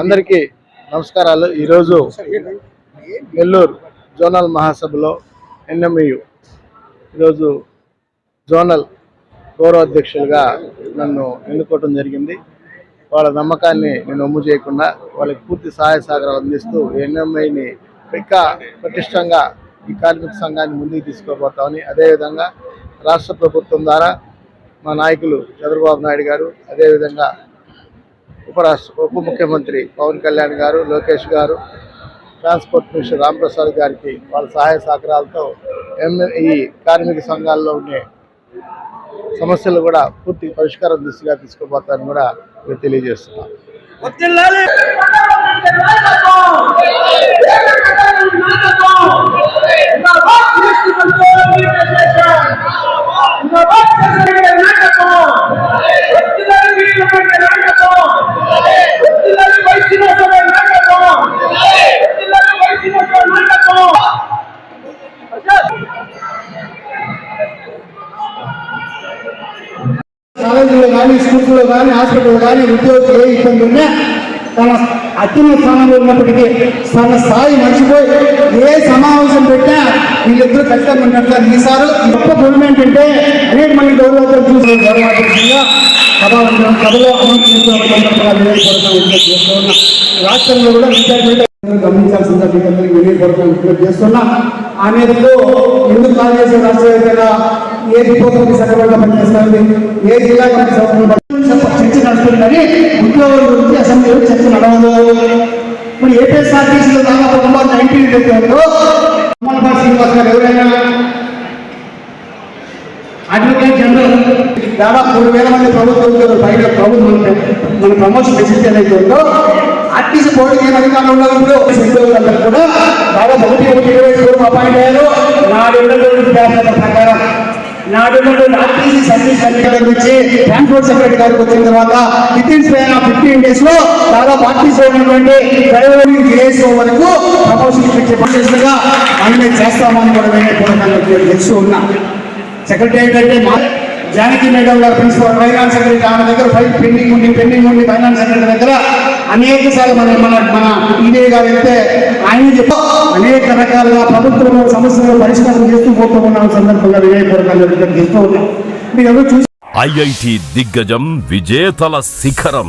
అందరికీ నమస్కారాలు. ఈరోజు నెల్లూరు జోనల్ మహాసభలో ఎన్ఎంయు ఈరోజు జోనల్ గౌరవాధ్యక్షులుగా నన్ను ఎన్నుకోవటం జరిగింది. వాళ్ళ నమ్మకాన్ని నేను ఒమ్ము చేయకుండా వాళ్ళకి పూర్తి సహాయ సహకారాలు అందిస్తూ ఎన్ఎంఐని ఇంకా పటిష్టంగా ఈ కార్మిక సంఘాన్ని ముందుకు తీసుకోబోతామని అదేవిధంగా రాష్ట్ర ప్రభుత్వం ద్వారా మా నాయకులు చంద్రబాబు నాయుడు గారు అదేవిధంగా ఉపరాష్ట్ర ఉప ముఖ్యమంత్రి పవన్ కళ్యాణ్ గారు లోకేష్ గారు ట్రాన్స్పోర్ట్ మినిస్టర్ రాంప్రసాద్ గారికి వాళ్ళ సహాయ సహకారాలతో ఈ కార్మిక సంఘాల్లో ఉండే సమస్యలు కూడా పూర్తి పరిష్కారం దిశగా తీసుకోబోతారని కూడా మేము తెలియజేస్తున్నాను. కాలేజీలో కానీ స్కూల్స్లో కానీ హాస్పిటల్లో కానీ ఉద్యోగం ఏ ఇబ్బంది ఉన్నా తన అత్యున్నత స్థానంలో ఉన్నప్పటికీ తన స్థాయి మర్చిపోయి ఏ సమావేశం పెట్టినా వీళ్ళిద్దరూ ఖచ్చితంగా ఉన్నట్లుగా ఈసారి గొప్ప గవర్నమెంట్ అంటే అనేక మంది గౌరవాలు చూసిన గౌరవాధ్యక్షులుగా కథలో సభలో రాష్ట్రంలో కూడా విద్యార్థులు గమనించాల్సిందిగా మీకు అందరికీ వినియోగపడతాను చేస్తున్నా. ఆ నేతలు ఎందుకు కాల్ చేసే రాష్ట్ర ఏ రిపోర్ట్ సక్రమంగా పనిచేస్తుంది ఏ జిల్లా చర్చ నడుస్తుంది కానీ ఉద్యోగుల గురించి అసెంబ్లీలో చర్చ నడవదు. మరి ఏపీఎస్ఆర్టీసీలో దాదాపు నెంబర్ నైన్టీన్ ఉందో అమర్పాల్ శ్రీనివాస్ గారు ఎవరైనా అడ్వకేట్ జనరల్ దాదాపు మూడు వేల మంది ప్రభుత్వ ఉద్యోగులు పైగా ప్రభుత్వం మన ప్రమోషన్ ఫెసిలిటీ ఏదైతే ఉందో ఆర్టీసీ బోర్డు ఏ అధికారులు ఉన్నారు ఇప్పుడు? ఉద్యోగులందరూ కూడా. దాదాపు ఒకటి ఒకటి ఇరవై అపాయింట్ అయ్యారు నాడు ప్రకారం నాడు ఆర్టీసీ సర్వీస్ అధికారుల గురించి ట్రాన్స్పోర్ట్ సెక్రటరీ గారికి వచ్చిన తర్వాత with in span of fifteen డేస్లో దాదాపు ఆర్టీసీ ఉన్నటువంటి డ్రైవర్ ఏఎస్ఓ వరకు ప్రమోషన్ ఇచ్చే పనిచేస్తుగా అన్నీ చేస్తామని కూడా నేను తెలుసు ఉన్నా. సెక్రటరీ అంటే మా జానకి మేడం గారు ప్రిన్సిపల్ ఫైనాన్స్ సెక్రటరీ ఆమె దగ్గర ఫైల్ పెండింగ్ ఉండి పెండింగ్ ఉండి ఫైనాన్స్ సెక్రటరీ దగ్గర అనేక సార్లు మన మన మన ఈడీ గారు వెళ్తే ఆయన చెప్ప అనేక రకాలుగా ప్రభుత్వం సమస్యలు పరిష్కారం చేస్తూ పోతూ ఉన్నాం సందర్భంగా విజయపూర్వకంగా విజ్ఞప్తి చేస్తూ ఉన్నాం. మీరు ఎవరు చూసి ఐఐటి దిగ్గజం విజేతల శిఖరం.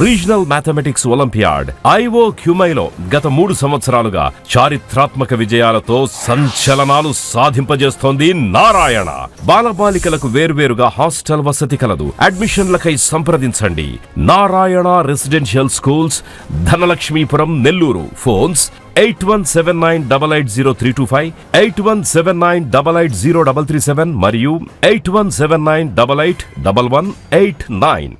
regional mathematics olympiad IO క్యూమైలో గత మూడు సంవత్సరాలుగా చారిత్రాత్మక విజయాలతో సంచలనాలు సాధింపజేస్తోంది నారాయణ. బాలబాలికలకు వేర్వేరుగా హాస్టల్ వసతి కలదు. అడ్మిషన్లకై సంప్రదించండి. Narayana residential schools Dhanalakshmipuram Nellore. Phones eight one seven nine double eight zero three two five eight one seven nine double eight zero double three seven మరియు eight one seven nine double eight double one eight nine.